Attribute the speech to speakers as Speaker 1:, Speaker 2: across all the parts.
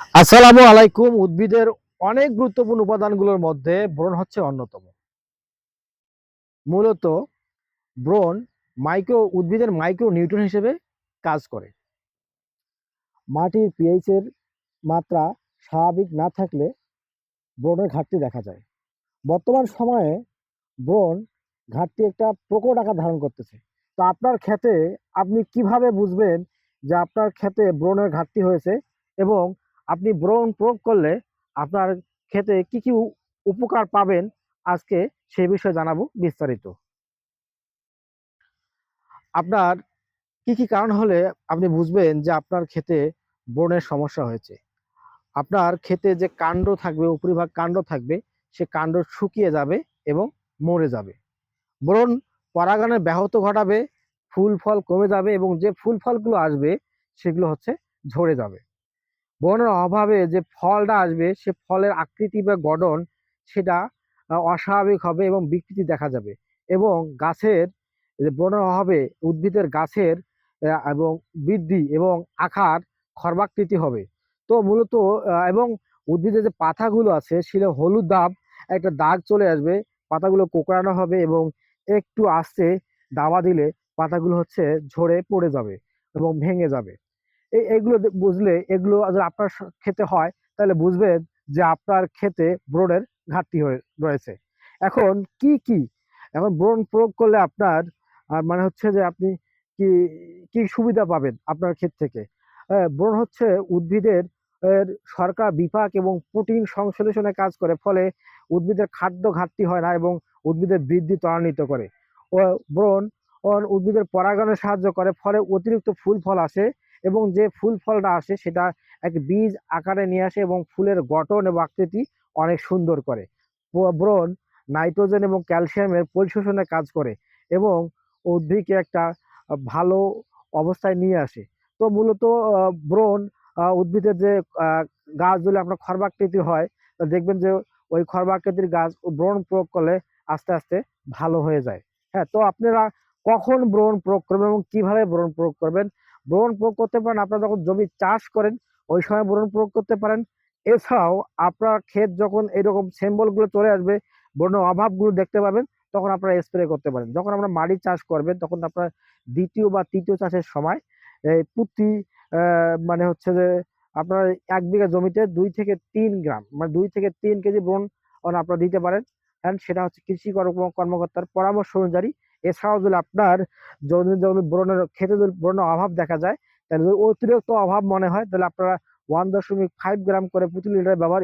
Speaker 1: আসসালামু আলাইকুম। উদ্ভিদের অনেক গুরুত্বপূর্ণ উপাদানগুলোর মধ্যে ব্রণ হচ্ছে অন্যতম। মূলত ব্রণ মাইক্রো, উদ্ভিদের মাইক্রো নিউট্রন হিসেবে কাজ করে। মাটির পিএইচের মাত্রা স্বাভাবিক না থাকলে ব্রণের ঘাটতি দেখা যায়। বর্তমান সময়ে ব্রণ ঘাটতি একটা প্রকট আকার ধারণ করতেছে। তো আপনার ক্ষেতে আপনি কীভাবে বুঝবেন যে আপনার ক্ষেতে ব্রণের ঘাটতি হয়েছে এবং আপনি ব্রণ প্রয়োগ করলে আপনার ক্ষেতে কি কি উপকার পাবেন আজকে সেই বিষয়ে জানাব বিস্তারিত। আপনার কি কি কারণ হলে আপনি বুঝবেন যে আপনার ক্ষেতে ব্রণের সমস্যা হয়েছে। আপনার ক্ষেতে যে কাণ্ড থাকবে, উপরিভাগ কাণ্ড থাকবে, সে কাণ্ড শুকিয়ে যাবে এবং মরে যাবে। ব্রণ পরাগায়নের ব্যাহত ঘটাবে, ফুল ফল কমে যাবে এবং যে ফুল ফলগুলো আসবে, সেগুলো হচ্ছে ঝরে যাবে। বনের অভাবে যে ফলটা আসবে, সে ফলের আকৃতি বা গঠন সেটা অস্বাভাবিক হবে এবং বিকৃতি দেখা যাবে। এবং গাছের বনের অভাবে উদ্ভিদের গাছের এবং বৃদ্ধি এবং আকার খর্বাকৃতি হবে। তো মূলত এবং উদ্ভিদের যে পাতাগুলো আছে সেটা হলুদ দাগ, একটা দাগ চলে আসবে, পাতাগুলো কোঁকড়ানো হবে এবং একটু আস্তে দাবা দিলে পাতাগুলো হচ্ছে ঝরে পড়ে যাবে এবং ভেঙে যাবে। এই এগুলো বুঝলে এগুলো যদি আপনার খেতে হয়, তাহলে বুঝবেন যে আপনার ক্ষেতে ব্রণের ঘাটতি হয়ে রয়েছে। এখন কি কি? এখন ব্রণ প্রয়োগ করলে আপনার মানে হচ্ছে যে আপনি কি কি সুবিধা পাবেন আপনার ক্ষেত থেকে? ব্রণ হচ্ছে উদ্ভিদের সরকার বিপাক এবং প্রোটিন সংশ্লেষণে কাজ করে, ফলে উদ্ভিদের খাদ্য ঘাটতি হয় না এবং উদ্ভিদের বৃদ্ধি ত্বরান্বিত করে। ও, ব্রণ উদ্ভিদের পরাগায়নে সাহায্য করে, ফলে অতিরিক্ত ফুল, ফল আসে এবং যে ফুল ফলটা আসে সেটা এক বীজ আকারে নিয়ে আসে এবং ফুলের গঠন এবং আকৃতি অনেক সুন্দর করে। ব্রণ নাইট্রোজেন এবং ক্যালসিয়ামের পরিশোষণে কাজ করে এবং উদ্ভিদকে একটা ভালো অবস্থায় নিয়ে আসে। তো মূলত ব্রণ উদ্ভিদের যে আহ, গাছ যদি আপনার খর্বাকৃতি হয় তা দেখবেন যে ওই খর্বাকৃতির গাছ ব্রণ প্রয়োগ করলে আস্তে আস্তে ভালো হয়ে যায়। হ্যাঁ তো আপনারা কখন ব্রণ প্রয়োগ করবেন এবং কীভাবে ব্রণ প্রয়োগ করবেন? বোরন প্রয়োগ করতে পারেন। আপনারা যখন জমি চাষ করেন, ওই সময় বোরন প্রয়োগ করতে পারেন। এছাড়াও আপনার ক্ষেত যখন এরকম সেম্বলগুলো চলে আসবে, বন্য অভাবগুলো দেখতে পাবেন, তখন আপনারা স্প্রে করতে পারেন। যখন আমরা মাটি চাষ করবেন, তখন আপনার দ্বিতীয় বা তৃতীয় চাষের সময় প্রতি মানে হচ্ছে যে আপনার এক বিঘা জমিতে দুই থেকে তিন গ্রাম মানে দুই থেকে তিন কেজি ব্রণ আপনারা দিতে পারেন। and সেটা হচ্ছে কৃষি কর্ম- কর্মকর্তার পরামর্শ অনুযায়ী এছাড়াও যদি আপনার যদি যদি ব্রণের খেতে যদি ব্রণের অভাব দেখা যায়, তাহলে যদি অতিরিক্ত অভাব মনে হয়, তাহলে আপনারা ওয়ান দশমিক ফাইভ গ্রাম করে প্রতি লিটার ব্যবহার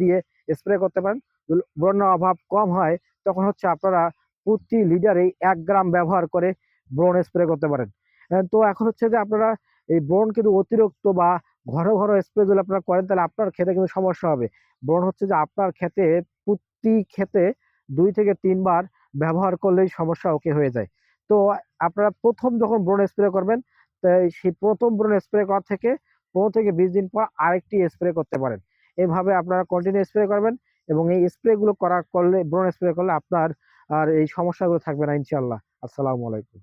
Speaker 1: দিয়ে স্প্রে করতে পারেন। যদি ব্রণের অভাব কম হয়, তখন হচ্ছে আপনারা প্রতি লিটারে এক গ্রাম ব্যবহার করে ব্রণ স্প্রে করতে পারেন। তো এখন হচ্ছে যে আপনারা এই ব্রণ কিন্তু অতিরিক্ত বা ঘন ঘন স্প্রে যদি আপনারা করেন, তাহলে আপনার খেতে কিন্তু সমস্যা হবে। ব্রণ হচ্ছে যে আপনার ক্ষেতে প্রতি ক্ষেতে দুই থেকে তিনবার ব্যবহার করলেই সমস্যা ওকে হয়ে যায়। তো আপনারা প্রথম যখন ব্রণ স্প্রে করবেন, তাই সেই প্রথম ব্রণ স্প্রে করা থেকে পনেরো থেকে বিশ দিন পর আরেকটি স্প্রে করতে পারেন। এভাবে আপনারা কন্টিনিউ স্প্রে করবেন এবং এই স্প্রেগুলো করা করলে ব্রণ স্প্রে করলে আপনার আর এই সমস্যাগুলো থাকবে না ইনশাল্লাহ আসসালামু আলাইকুম।